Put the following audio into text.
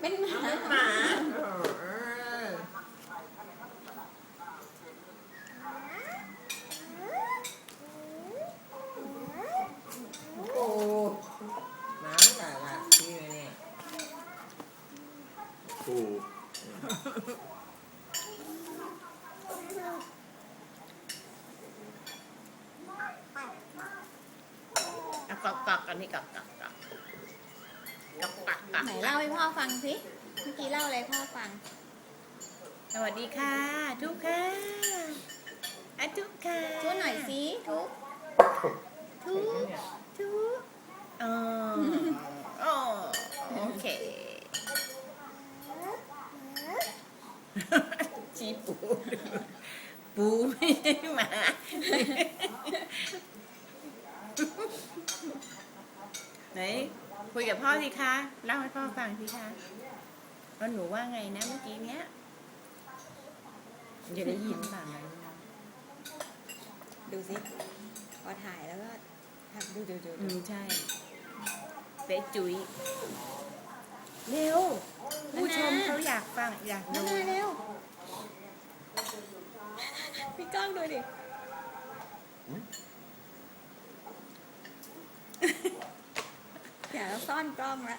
เป็นหมาหมาเออโอ้หมาหลายหลายที่เลยเนี่ยถูกอะกอกกอกอันนี้กอกกอกกอก กอกกอกกอกไหนเล่าให้พ่อฟังสิเมื่อกี้เล่าอะไรให้พ่อฟัง สวัสดีค่ะ ทุกค่ะอะทุกค่ะช่วยหน่อยสิทุกทุกทุกอ๋ออ๋อโอเค ชีปู ปูไม่ใช่หมา ไหนคุยกับพ่อสิคะเล่าให้พ่อฟังสิคะว่าหนูว่าไงนะเมื่อกี้เนี้ยจะได้ยินป่ะมันดูสิพอถ่ายแล้วก็ทำดูดูดูอืมใช่เป๊ะจุ๋ยเร็วผู้ชมเขาอยากฟังอยากมาดูเร็วพี่ก้องดูดิ เดี๋ยวเราซ่อนกล้องละ